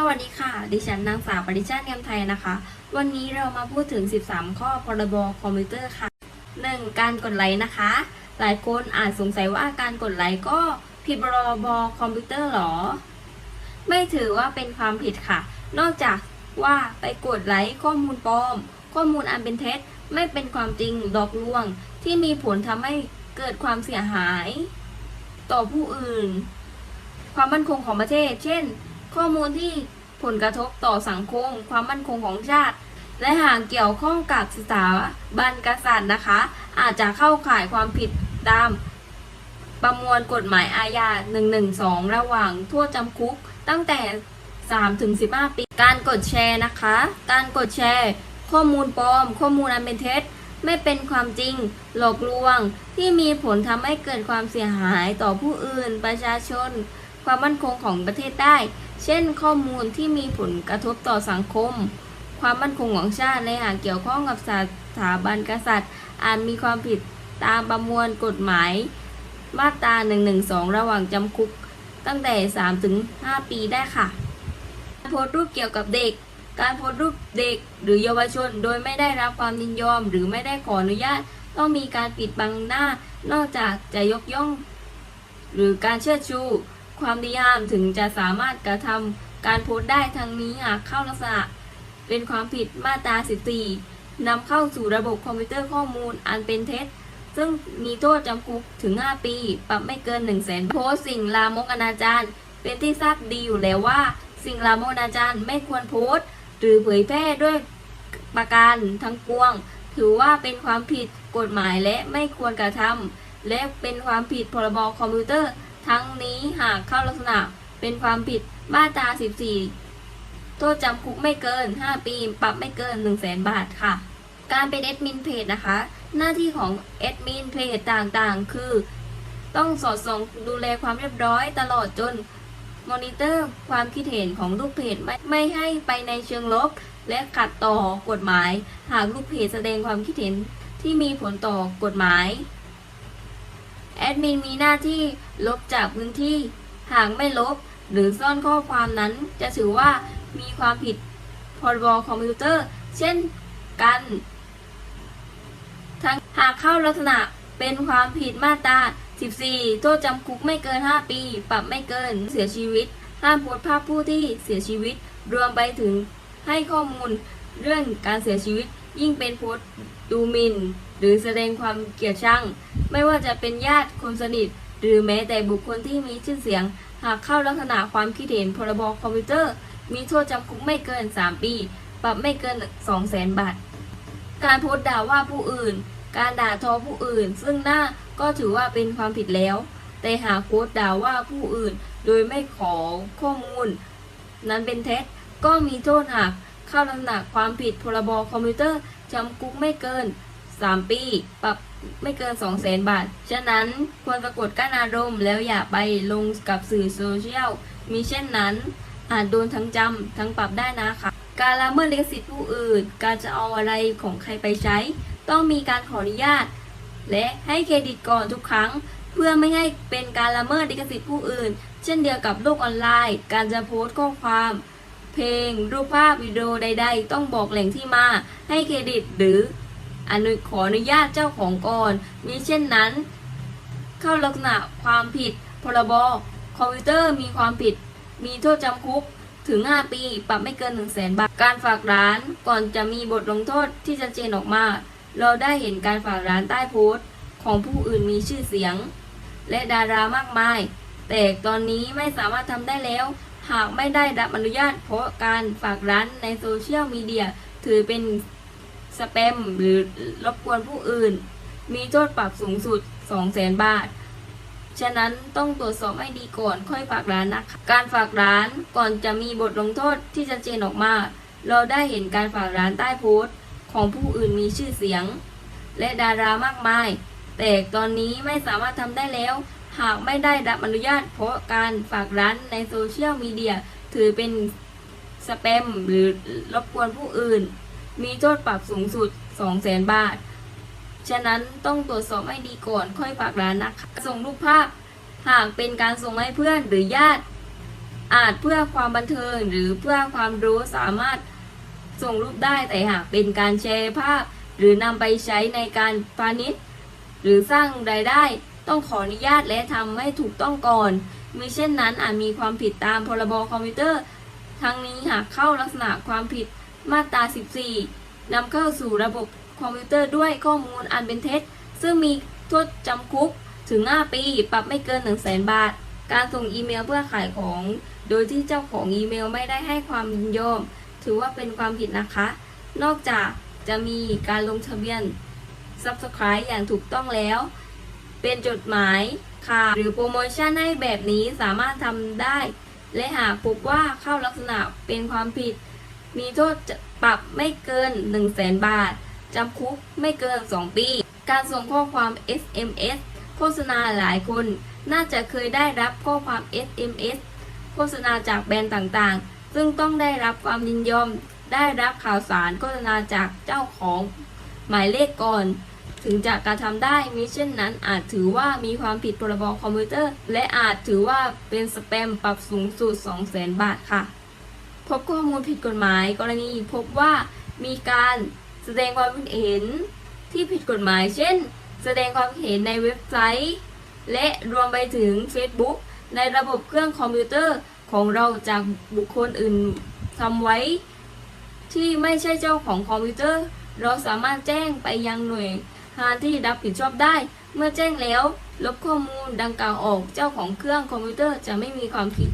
สวัสดีค่ะ ดิฉันนางสาวปริชาติเนียมไทยนะคะ วันนี้เรามาพูดถึง 13 ข้อพรบคอมพิวเตอร์ค่ะ 1. การกดไลค์นะคะ หลายคนอาจสงสัยว่าการกดไลค์ก็ผิดพรบคอมพิวเตอร์หรอ ไม่ถือว่าเป็นความผิดค่ะ นอกจากว่าไปกดไลค์ข้อมูลปลอม ข้อมูลอันเป็นเท็จ ไม่เป็นความจริงหลอกลวง ที่มีผลทำให้เกิดความเสียหาย ต่อผู้อื่น ความมั่นคงของประเทศ เช่น ข้อมูลที่ผลกระทบต่อสังคม ความมั่นคงของชาติ และหากเกี่ยวข้องกับสถาบันกษัตริย์นะคะ อาจจะเข้าข่ายความผิดตาม ประมวลกฎหมายอาญา 112 ระหว่างโทษจำคุกตั้งแต่3ถึง15 ปี การกดแชร์นะคะ การกดแชร์ ข้อมูลปลอม ข้อมูลอันเป็นเท็จไม่เป็นความจริง หลอกลวง ที่มีผลทำให้เกิดความเสียหายต่อผู้อื่น ประชาชน ความมั่นคงของประเทศได้ เช่น ข้อมูลที่มีผลกระทบต่อสังคม ความมั่นคงของชาติและหากเกี่ยวข้องกับสถาบันกษัตริย์ อาจมีความผิดตามประมวลกฎหมาย มาตรา 112 ระหว่างจำคุกตั้งแต่ 3 ถึง 5 ปีได้ค่ะ การโพสต์รูปเกี่ยวกับเด็ก การโพสต์รูปเด็กหรือเยาวชน โดยไม่ได้รับความยินยอม หรือไม่ได้ขออนุญาต ต้องมีการปิดบังหน้า นอกจากจะยกย่อง หรือการเชิดชู ความดีงามถึงจะสามารถกระทำการโพสต์ได้ทั้งนี้หากเข้าลักษณะ เป็นความผิดมาตรา 14นำเข้าสู่ระบบคอมพิวเตอร์ข้อมูลอันเป็นเท็จ ซึ่งมีโทษจำคุกถึง 5 ปี ปรับไม่เกิน 1 0 0 0 0แสนโพสสิ่งลามกอนาจารเป็นที่ทราบดีอยู่แล้วว่า สิ่งลามกอนาจารไม่ควรโพสต์ หรือเผยแพร่ด้วยประการทั้งปวง ถือว่าเป็นความผิดกฎหมายและไม่ควรกระทำและเป็นความผิดพรบคอมพิวเตอร์ ทั้งนี้หากเข้าลักษณะเป็นความผิดมาตรา14 โทษจำคุกไม่เกิน 5 ปี ปรับไม่เกิน 1 0 0 0 0แสนบาทค่ะ การเป็นแอดมินเพจนะคะ หน้าที่ของแอดมินเพจต่างๆ คือ ต้องสอดส่องดูแลความเรียบร้อยตลอดจนมอนิเตอร์ความคิดเห็นของลูกเพจไม่ไม่ให้ไปในเชิงลบ และขัดต่อกฎหมาย หากลูกเพจแสดงความคิดเห็นที่มีผลต่อกฎหมาย แอดมินมีหน้าที่ลบจากพื้นที่ หากไม่ลบ หรือซ่อนข้อความนั้น จะถือว่ามีความผิดพรบคอมพิวเตอร์ เช่นกันทั้งหากเข้าลักษณะเป็นความผิดมาตรา 14 โทษจำคุกไม่เกิน 5 ปี ปรับไม่เกินเสียชีวิต ห้ามโพสต์ภาพผู้ที่เสียชีวิต รวมไปถึงให้ข้อมูลเรื่องการเสียชีวิต ยิ่งเป็นโพสต์ดูหมินหรือแสดงความเกลียดชัง ไม่ว่าจะเป็นญาติคนสนิท หรือแม้แต่บุคคลที่มีชื่อเสียง หากเข้าลักษณะความคิดเห็นพรบคอมพิวเตอร์ มีโทษจำคุกไม่เกิน 3 ปี ปรับไม่เกิน 2 0 0 0 0 0บาท การโพสต์ด่าว่าผู้อื่น การด่าทอผู้อื่น ซึ่งหน้าก็ถือว่าเป็นความผิดแล้ว แต่หากโพสต์ด่าว่าผู้อื่น โดยไม่ขอข้อมูล นั้นเป็นเท็จก็มีโทษหากเข้าลักษณะความผิดพรบคอมพิวเตอร์จำคุกไม่เกิน 3 ปี ปรับ ไม่เกิน2 0 0 0 0 0บาท ฉะนั้นควรสะกดกั้นอารมณ์แล้วอย่าไปลงกับสื่อโซเชียล มีเช่นนั้น อาจโดนทั้งจำทั้งปรับได้นะคะ การละเมิดลิขสิทธิ์ผู้อื่น การจะเอาอะไรของใครไปใช้ ต้องมีการขออนุญาต และให้เครดิตก่อนทุกครั้ง เพื่อไม่ให้เป็นการละเมิดลิขสิทธิ์ผู้อื่น เช่นเดียวกับโลกออนไลน์ การจะโพสต์ข้อความเพลง รูปภาพวิดีโอใด ๆ ต้องบอกแหล่งที่มา ให้เครดิตหรือ อนุขออนุญาตเจ้าของก่อนมีเช่นนั้น เข้าลักษณะความผิดพรบคอมพิวเตอร์มีความผิด มีโทษจำคุกถึง 5 ปี ปรับไม่เกิน 1 0 0 0 0แสนบาท การฝากร้านก่อนจะมีบทลงโทษที่ชัดเจนออกมา เราได้เห็นการฝากร้านใต้โพสต์ ของผู้อื่นมีชื่อเสียง และดารามากมาย แต่ตอนนี้ไม่สามารถทำได้แล้ว หากไม่ได้รับอนุญาตเพราะการฝากร้านในโซเชียลมีเดียถือเป็น สแปมหรือรบกวนผู้อื่น มีโทษปรับสูงสุด 2 0 0 0 0 0 บาท ฉะนั้นต้องตรวจสอบให้ดีก่อนค่อยฝากร้านนะคะ การฝากร้านก่อนจะมีบทลงโทษที่ชัดเจนออกมา เราได้เห็นการฝากร้านใต้โพสต์ ของผู้อื่นมีชื่อเสียง และดารามากมาย แต่ตอนนี้ไม่สามารถทำได้แล้ว หากไม่ได้รับอนุญาตเพราะการฝากร้านในโซเชียลมีเดียถือเป็นสแปมหรือรบกวนผู้อื่น มีโทษปรับสูงสุด 2 0 0 0 0 0 บาท ฉะนั้นต้องตรวจสอบให้ดีก่อนค่อยฝากร้านนะคะส่งรูปภาพหากเป็นการส่งให้เพื่อนหรือญาติ อาจเพื่อความบันเทิงหรือเพื่อความรู้สามารถส่งรูปได้แต่หากเป็นการแชร์ภาพ หรือนำไปใช้ในการพาณิชย์ หรือสร้างรายได้ต้องขออนุญาตและทำให้ถูกต้องก่อนมิเช่นนั้นอาจมีความผิดตามพรบคอมพิวเตอร์ ทั้งนี้หากเข้าลักษณะความผิด มาตรา 14 นำเข้าสู่ระบบคอมพิวเตอร์ด้วยข้อมูลอันเป็นเท็จ ซึ่งมีโทษจำคุกถึง 5 ปี ปรับไม่เกิน 1 0 0 0 0แบาท การส่งอีเมลเพื่อขายของ โดยที่เจ้าของอีเมลไม่ได้ให้ความยินยอม ถือว่าเป็นความผิดนะคะ นอกจากจะมีการลงทะเบียน Subscribe อย่างถูกต้องแล้ว เป็นจดหมายข่าวหรือโปรโมชั่นให้แบบนี้สามารถทำได้ และหากพบว่าเข้าลักษณะเป็นความผิด มีโทษปรับไม่เกิน 1 0 0 0 0แบาท จำคุกไม่เกิน 2 ปี การส่งข้อความ SMS โฆษณาหลายคน น่าจะเคยได้รับข้อความ SMS โฆษณาจากแบรนด์ต่างๆ ซึ่งต้องได้รับความยินยอม ได้รับข่าวสารโฆษณาจากเจ้าของ หมายเลขก่อนถึงจะกระทำได้มิเช่นนั้นอาจถือว่ามีความผิดพรบคอมพิวเตอร์ และอาจถือว่าเป็นสแปมปรับสูงสุด 200,000 บาทค่ะ พบข้อมูลผิดกฎหมายกรณีพบว่ามีการแสดงความคิดเห็นที่ผิดกฎหมาย เช่น แสดงความเห็นในเว็บไซต์ และรวมไปถึง Facebook ในระบบเครื่องคอมพิวเตอร์ของเราจากบุคคลอื่นทำไว้ ที่ไม่ใช่เจ้าของคอมพิวเตอร์ เราสามารถแจ้งไปยังหน่วยงานที่รับผิดชอบได้ เมื่อแจ้งแล้ว ลบข้อมูลดังกล่าวออกเจ้าของเครื่องคอมพิวเตอร์จะไม่มีความผิด